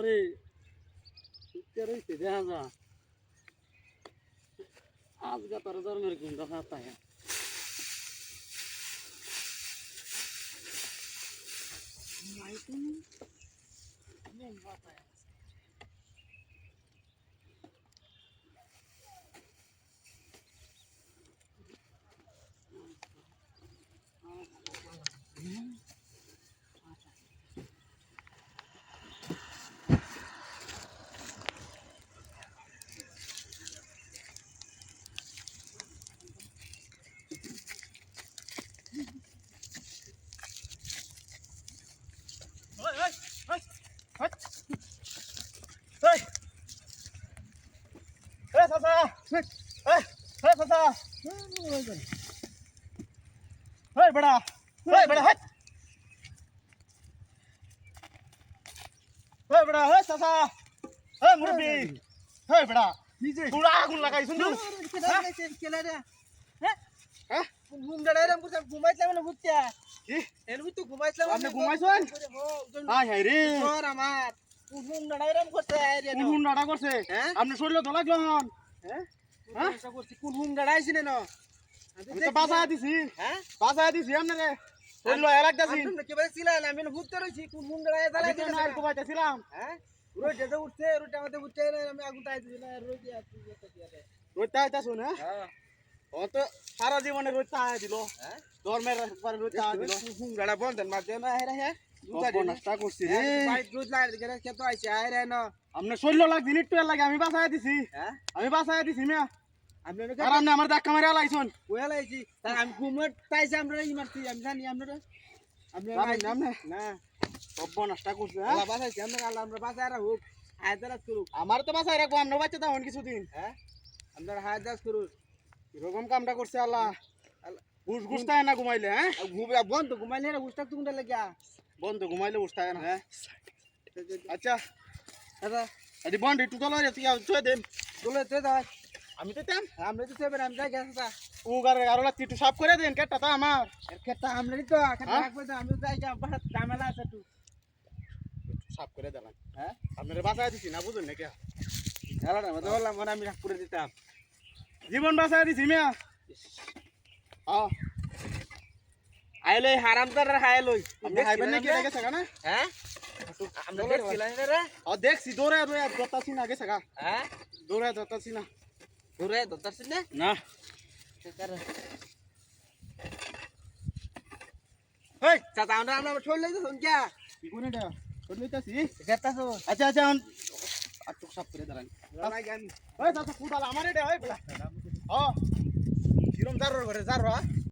ওরে সুখে রইছে দেখা যা আজকে তোর ধর্মের গুণ দেখা তাই এ চাচা এ এ চাচা এই বেড়া বেড়া বেড়া চাচা। মুরব্বি। এই বেড়া। নিজে। পুরা আগুন লাগাইছুন তুই হ্যাঁ? ঘুমাইছিলাম না বুঝতে। এর তো ঘুমাইছিলাম আপনি ঘুমাইছেন হাই হাই রে। আমার। কুকুম দাঁড়াইরাম করতে আইরে কোন হুন করছে? হ্যাঁ? আপনি শরীর হন হ্যাঁ হ্যাঁ? কোন হুম দাঁড়াইছি না বাসা দিছি হ্যাঁ? বাসা দিছি আপনারে শরীর কি বলছিলেন আমি না ভূত রইছি কোন হুম কোবাইতেছিলাম হ্যাঁ? রোজ যেতে উঠছে রোজ আমাদের উঠছে আমি আগুন তাই দিছি না রোজ রোজটা আইতাছো না? হ্যাঁ। ও তো সারা জীবনে রোজটা আয় দিল। হ্যাঁ? ধর্মের পরে রোজটা আয় দিল। হুম দাঁড়া বন্ধ মারতে না হ্যাঁ হ্যাঁ রোজ না। আমি বাসায় দিছি হ্যাঁ? আমি বাসায় দিছি মিয়া। আর আপনি আমার ধাক্কা মারে লাইছুন। কোয়া লাইছি। তার আমি ঘুমট তাইছে আমরা ই মারছি আমি জানি আপনারা আপনি জানেন না? না। সব নষ্ট করছে হ্যাঁ? আল্লাহ বাঁচাইছে আমরা আল্লাহ আমরা বাঁচায় রাখুক হায়দারাত করুক। আমার তো বাসায় রাখব আমরা বাচ্চা তখন কিছুদিন। হ্যাঁ? আমরা হায়দারাত করুক। এরকম কামটা করছে আল্লাহ। ঘুষ ঘুষতায় না ঘুমাইলে হ্যাঁ? ঘুমে বন্ধ ঘুমাইলে না ঘুষটা তুমি লাগিয়া? বন্ধ ঘুমাইলে উঠতায় না হ্যাঁ? আচ্ছা দাদা। এটি বন্ধ একটু তোলা চুয়ে দেন তোলে তো দাদা আমি তো তেম আমরা তো সেবেন আমি যাই গেছে উগার আরও লাগছি একটু সাফ করে দেন কেটটা তো আমার। এর ক্ষেত্রে আমরা তো ক্ষেত্রে হ্যাঁ? রাখব তো আমি যাই গা বাহাত ঝামেলা আছে একটু। সাফ করে দিলাম হ্যাঁ? আপনারা বাসায় দিছি না বুঝুন নাকি? খেলাটা মতো বললাম মনে আমি করে দিতাম। জীবন বাসায় দিছি মিয়া। ও আইলে হারামদার হাইলই আপনি খাইবেন নাকি রেগে থাকা না? হ্যাঁ? আমরা দেখছিলাম রে ও দেখছি দৌড়ে দৌড়ে দত্তাছি না গেছে হ্যাঁ? দৌড়ে দত্তাছি না দূরে দত্তারছিস না? না। হেই চাচা আমরা আমরা ছোট লাগছে সংখ্যা কি করে এটা? করে লইতাছি গেতাছো আচ্ছা আচ্ছা আর তো সাফ করে দাঁড়ান। রামাই গান ওই দাদা কুদাল আমার এটা ওই বলা। ও কিরম জারর ঘরে জারর